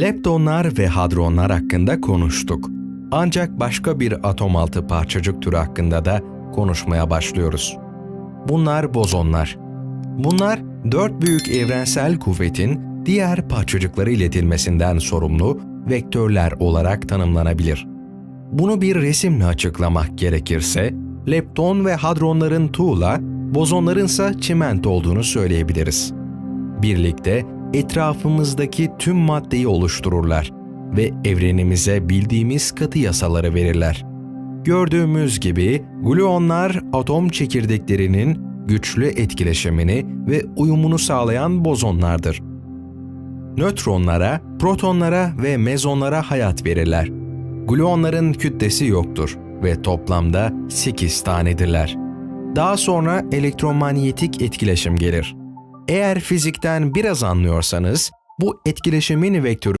Leptonlar ve hadronlar hakkında konuştuk. Ancak başka bir atom altı parçacık türü hakkında da konuşmaya başlıyoruz. Bunlar bozonlar. Bunlar dört büyük evrensel kuvvetin diğer parçacıklara iletilmesinden sorumlu vektörler olarak tanımlanabilir. Bunu bir resimle açıklamak gerekirse, lepton ve hadronların tuğla, bozonlarınsa çimento olduğunu söyleyebiliriz. Birlikte etrafımızdaki tüm maddeyi oluştururlar ve evrenimize bildiğimiz katı yasaları verirler. Gördüğümüz gibi gluonlar atom çekirdeklerinin güçlü etkileşimini ve uyumunu sağlayan bozonlardır. Nötronlara, protonlara ve mezonlara hayat verirler. Gluonların kütlesi yoktur ve toplamda 8 tanedirler. Daha sonra elektromanyetik etkileşim gelir. Eğer fizikten biraz anlıyorsanız bu etkileşimin vektörü